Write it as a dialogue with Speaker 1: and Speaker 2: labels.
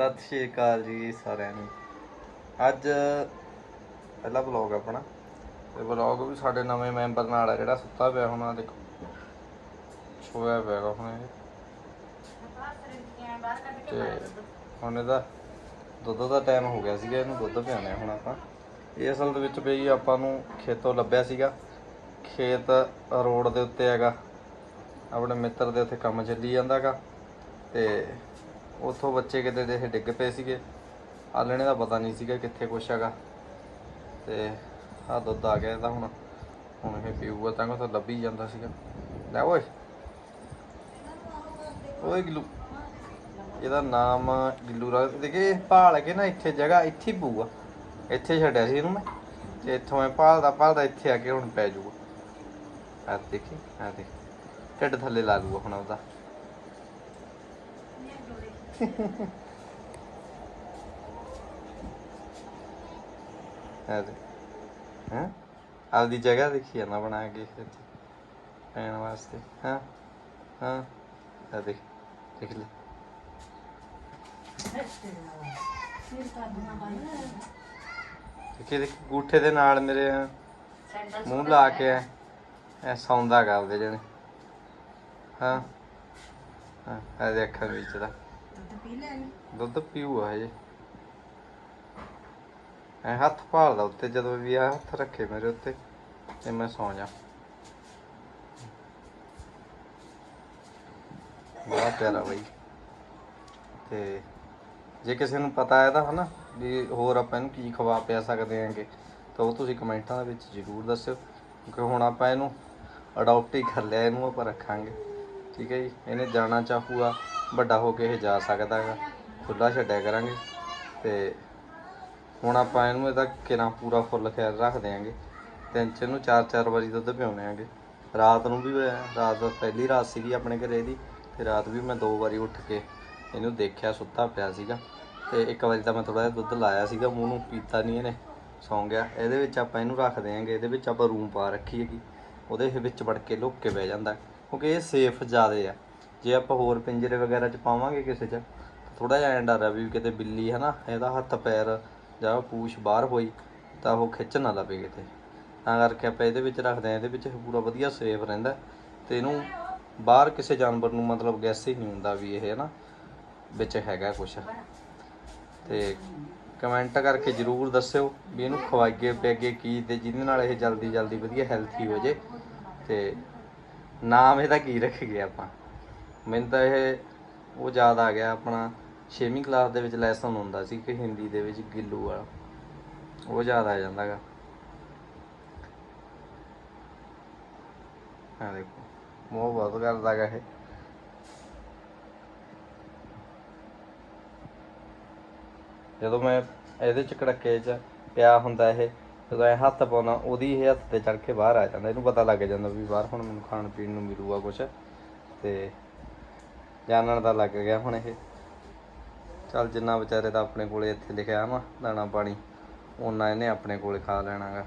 Speaker 1: ਸਤਿ ਸ਼੍ਰੀ ਅਕਾਲ ਜੀ ਸਾਰਿਆਂ ਨੂੰ। ਅੱਜ ਪਹਿਲਾ ਵਲੌਗ ਆਪਣਾ। ਤੇ ਵਲੌਗ ਵੀ ਸਾਡੇ ਨਵੇਂ ਮੈਂਬਰ ਨਾਲ ਆ, ਜਿਹੜਾ ਸੁੱਤਾ ਪਿਆ ਹੁਣ ਆ ਦੇਖੋ। ਸੋਇਆ ਪਿਆ ਗਾ ਹੁਣ ਇਹ। ਤੇ ਹੁਣ ਇਹਦਾ ਦੁੱਧ ਦਾ ਟਾਈਮ ਹੋ ਗਿਆ ਸੀਗਾ, ਇਹਨੂੰ ਦੁੱਧ ਪਿਆਣੇ ਹੁਣ ਆਪਾਂ। ਇਹ ਅਸਲ ਦੇ ਵਿੱਚ ਬਈ ਆਪਾਂ ਨੂੰ ਖੇਤੋਂ ਲੱਭਿਆ ਸੀਗਾ। ਖੇਤ ਰੋਡ ਦੇ ਉੱਤੇ ਹੈਗਾ। ਆਪਣੇ ਮਿੱਤਰ ਦੇ ਉੱਥੇ ਕੰਮ ਚੱਲੀ ਜਾਂਦਾਗਾ। ਤੇ ਉੱਥੋਂ ਬੱਚੇ ਕਿਤੇ ਦੇ ਇਹ ਡਿੱਗ ਪਏ ਸੀਗੇ। ਆਲਣੇ ਦਾ ਪਤਾ ਨਹੀਂ ਸੀਗਾ ਕਿੱਥੇ ਕੁਛ ਹੈਗਾ। ਤੇ ਆ ਦੁੱਧ ਆ ਗਿਆ ਇਹਦਾ ਹੁਣ। ਹੁਣ ਇਹ ਪੀਊਗਾ ਤਾਂ ਉਹ ਲੱਭੀ ਜਾਂਦਾ ਸੀਗਾ। ਲੈ ਓਏ। ਓਏ ਗਿੱਲੂ। ਇਹਦਾ ਨਾਮ ਗਿੱਲੂ ਰੱਖ ਦੇਖੇ ਭਾਲ ਕੇ ਨਾ ਇੱਥੇ ਜਗ੍ਹਾ ਇੱਥੇ ਹੀ ਪਊਗਾ। ਇੱਥੇ ਛੱਡਿਆ ਸੀ ਇਹਨੂੰ ਮੈਂ। ਤੇ ਇੱਥੋਂ ਮੈਂ ਭਾਲਦਾ ਭਾਲਦਾ ਇੱਥੇ ਆ ਕੇ ਹੁਣ ਪੈ ਜਾਊਗਾ। ਆ ਦੇਖੀ ਆ ਦੇਖ। ਢਿੱਡ ਥੱਲੇ ਲਾ ਲੂਗਾ ਹੁਣ ਉਹਦਾ। ਆ ਹਾਂ? ਆਪਦੀ ਜਗ੍ਹਾ ਦੇਖੀ ਜਾਂਦਾ ਬਣਾ ਕੇ ਇੱਥੇ ਪੈਣ ਵਾਸਤੇ। ਹਾਂ? ਹਾਂ? ਆ ਦੇਖ ਦੇਖ ਲੈ। ਦੇਖੀ, ਦੇਖ, ਗੂਠੇ ਦੇ ਨਾਲ ਮੇਰੇ ਐਂ ਮੂੰਹ ਲਾ ਕੇ ਐ ਐ ਸੌਂਦਾ ਗਾ ਉਹਦੇ ਜਣੇ। ਹਾਂ? ਹਾਂ? ਇਹ ਦੇ ਅੱਖਾਂ ਵਿੱਚ ਦਾ ਦੁੱਧ ਪੀਊ ਆ ਹਜੇ। ਐ ਹੱਥ ਭਾਲਦਾ ਉੱਤੇ, ਜਦੋਂ ਵੀ ਆ ਹੱਥ ਰੱਖੇ ਮੇਰੇ ਉੱਤੇ, ਤੇ ਮੈਂ ਸੌਂ ਜਾ। ਬਹੁਤ ਪਿਆਰਾ ਬਈ। ਤੇ ਜੇ ਕਿਸੇ ਨੂੰ ਪਤਾ ਹੈ ਤਾਂ ਹਨਾ, ਵੀ ਹੋਰ ਆਪਾਂ ਇਹਨੂੰ ਕੀ ਖਵਾ ਪਿਆ ਸਕਦੇ ਆਂਗੇ ਤਾਂ ਉਹ ਤੁਸੀਂ ਕਮੈਂਟਾਂ ਦੇ ਵਿੱਚ ਜ਼ਰੂਰ ਦੱਸਿਓ, ਕਿਉਂਕਿ ਹੁਣ ਆਪਾਂ ਇਹਨੂੰ ਅਡਾਪਟ ਹੀ ਕਰ ਲਿਆ, ਇਹਨੂੰ ਆਪਾਂ ਰੱਖਾਂਗੇ। ਠੀਕ ਹੈ ਜੀ, ਇਹਨੇ ਜਾਣਾ ਚਾਹੂਗਾ। ਵੱਡਾ ਹੋ ਕੇ ਇਹ ਜਾ ਸਕਦਾ ਹੈਗਾ। ਖੁੱਲਾ ਛੱਡਿਆ ਕਰਾਂਗੇ ਤੇ ਹੁਣ ਆਪਾਂ ਇਹਨੂੰ ਇਹਦਾ ਕਿਰਾਂ ਪੂਰਾ ਫੁੱਲ ਖਿਆਲ ਰੱਖਦੇ ਆਂਗੇ ਤਿੰਨ ਚ ਇਹਨੂੰ ਚਾਰ ਚਾਰ ਵਾਰੀ ਦੁੱਧ ਪਿਆਉਣੇ ਆਂਗੇ ਰਾਤ ਨੂੰ ਵੀ ਮੈਂ- ਰਾਤ ਪਹਿਲੀ ਰਾਤ ਸੀਗੀ ਆਪਣੇ ਘਰੇ ਇਹਦੀ ਤੇ ਰਾਤ ਵੀ ਮੈਂ ਦੋ ਵਾਰੀ ਉੱਠ ਕੇ ਇਹਨੂੰ ਦੇਖਿਆ, ਸੁੱਤਾ ਪਿਆ ਸੀਗਾ। ਤੇ ਇੱਕ ਵਾਰੀ ਤਾਂ ਮੈਂ ਥੋੜਾ ਜਿਹਾ ਦੁੱਧ ਲਾਇਆ ਸੀਗਾ, ਮੂੰਹ ਨੂੰ ਪੀਤਾ ਨਹੀਂ ਇਹਨੇ, ਸੌਂ ਗਿਆ। ਇਹਦੇ ਵਿੱਚ ਆਪਾਂ ਇਹਨੂੰ ਰੱਖਦੇ ਆਂਗੇ ਇਹਦੇ ਵਿੱਚ ਆਪਾਂ ਰੂਮ ਪਾ ਰੱਖੀ ਹੈਗੀ। ਉਹਦੇ ਵਿੱਚ ਵੜ ਕੇ ਲੁੱਕ ਕੇ ਬਹਿ ਜਾਂਦਾ, ਕਿਉਂਕਿ ਇਹ ਸੇਫ ਜ਼ਿਆਦੇ ਆ। ਜੇ ਆਪਾਂ ਹੋਰ ਪਿੰਜਰੇ ਵਗੈਰਾ ਚ ਪਾਵਾਂਗੇ ਕਿਸੇ ਚ ਥੋੜਾ ਜਿਹਾ ਐਂ ਡਰ ਆ ਵੀ ਕਿਤੇ ਬਿੱਲੀ ਹੈ ਨਾ ਇਹਦਾ ਹੱਥ ਪੈਰ ਜਾਂ ਪੂਛ ਬਾਹਰ ਹੋਈ, ਤਾਂ ਉਹ ਖਿੱਚ ਨਾ ਲਵੇ ਕਿਤੇ। ਤਾਂ ਕਰਕੇ ਆਪਾਂ ਇਹਦੇ ਵਿੱਚ ਰੱਖਦੇ ਆ ਇਹਦੇ ਵਿੱਚ ਇਹ ਪੂਰਾ ਵਧੀਆ ਸੇਫ ਰਹਿੰਦਾ। ਤੇ ਇਹਨੂੰ ਬਾਹਰ ਕਿਸੇ ਜਾਨਵਰ ਨੂੰ ਮਤਲਬ ਗੈਸ ਹੀ ਨਹੀਂ ਹੁੰਦਾ ਵੀ ਇਹ ਹੈ ਨਾ ਵਿੱਚ ਹੈਗਾ ਕੁਛ। ਤੇ ਕਮੈਂਟ ਕਰਕੇ ਜਰੂਰ ਦੱਸਿਓ ਵੀ ਇਹਨੂੰ ਖਵਾਈਏ ਪਿਆਗੇ ਕੀ ਤੇ ਜਿਹਦੇ ਨਾਲ ਇਹ ਜਲਦੀ ਜਲਦੀ ਵਧੀਆ ਹੈਲਥੀ ਹੋ ਜੇ। ਤੇ ਨਾਮ ਇਹਦਾ ਕੀ ਰੱਖੀਏ ਆਪਾਂ? ਮੈਨੂੰ ਤਾਂ ਇਹ ਉਹ ਯਾਦ ਆ ਗਿਆ ਆਪਣਾ 6ਵੀਂ ਕਲਾਸ ਦੇ ਵਿੱਚ ਲੈਸਨ ਹੁੰਦਾ ਸੀ ਕਿ ਹਿੰਦੀ ਦੇ ਵਿੱਚ ਗਿੱਲੂ ਵਾਲਾ। ਉਹ ਯਾਦ ਆ ਜਾਂਦਾਗਾ ਆ ਦੇਖੋ, ਮੋਹ ਬਹੁਤ ਕਰਦਾਗਾ ਇਹ। ਜਦੋਂ ਮੈਂ ਇਹਦੇ ਚ ਕੜੱਕੇ ਚ ਪਿਆ ਹੁੰਦਾ ਇਹ, ਜਦੋਂ ਇਹ ਹੱਥ ਪਾਉਣਾ ਉਹਦੀ ਇਹ ਹੱਥ ਤੇ ਚੜ ਕੇ ਬਾਹਰ ਆ ਜਾਂਦਾ। ਇਹਨੂੰ ਪਤਾ ਲੱਗ ਜਾਂਦਾ ਵੀ ਬਾਹਰ ਹੁਣ ਮੈਨੂੰ ਖਾਣ ਪੀਣ ਨੂੰ ਮਿਲੂਗਾ ਕੁਛ। ਤੇ ਜਾਣਨ ਦਾ ਲੱਗ ਗਿਆ ਹੁਣ ਇਹ। ਚੱਲ ਜਿੰਨਾ ਵਿਚਾਰੇ ਦਾ ਆਪਣੇ ਕੋਲੇ ਇੱਥੇ ਲਿਖਿਆ ਵਾ ਦਾਣਾ ਪਾਣੀ ਉਹਨਾਂ ਇਹਨੇ ਆਪਣੇ ਕੋਲੇ ਖਾ ਲੈਣਾਗਾ।